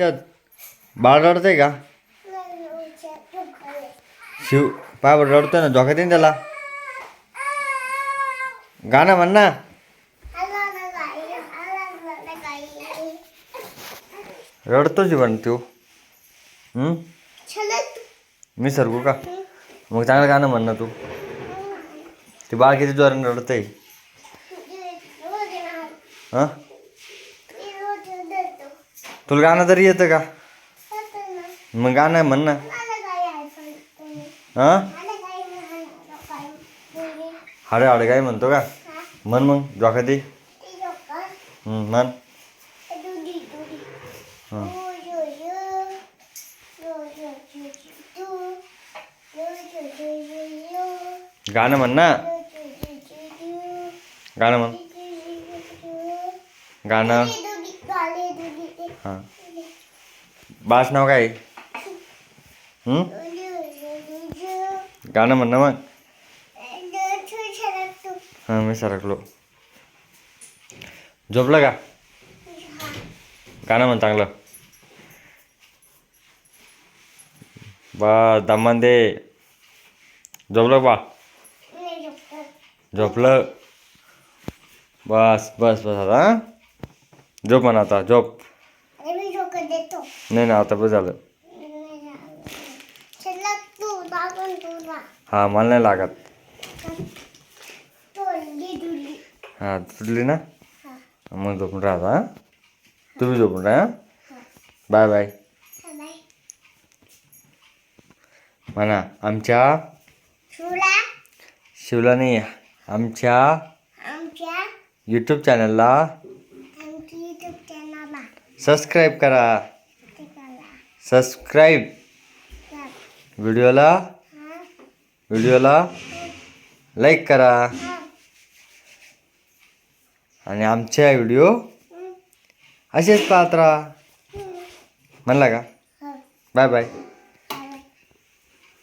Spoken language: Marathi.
अच्छा बाळ रडतंय का? शिव पाय रडतोय ना झोका देईन त्याला. गाणं म्हण ना. रडतो जीवन तू. मी सरकू का? मग चांगलं गाणं म्हण ना तू. ते बाळ किती जोरानं रडतंय. हां? तुला गाणं तरी येतं का मग गाणं म्हण ना हां हाडे हाडे काय म्हणतो का म्हण मग जोका दे म्हण गाणं म्हण ना गाणं म्हण गाणं हां. बास नाव काय? आहे? गाणं म्हण ना मग. हां मी सरकलो. झोपलं का? गाणं म्हण चांगलं. बा दमान दे. झोपलं बा? झोपलं. बस बस बस आता हं? झोप म्हणा आता झोप. नाही ना आता बस झालं. हा मला नाही लागत. हा तुटली ना? मग झोपून राहता हां? तुम्ही झोपून राहा हं? Bye bye. म्हणा आमच्या शिवला? नाही आमच्या यूट्यूब चॅनलला सबस्क्राईब करा. सबस्क्राईब व्हिडिओला व्हिडिओला लाईक करा. आणि आमच्या व्हिडिओ असेच पाहत राहा. म्हणला का? Bye bye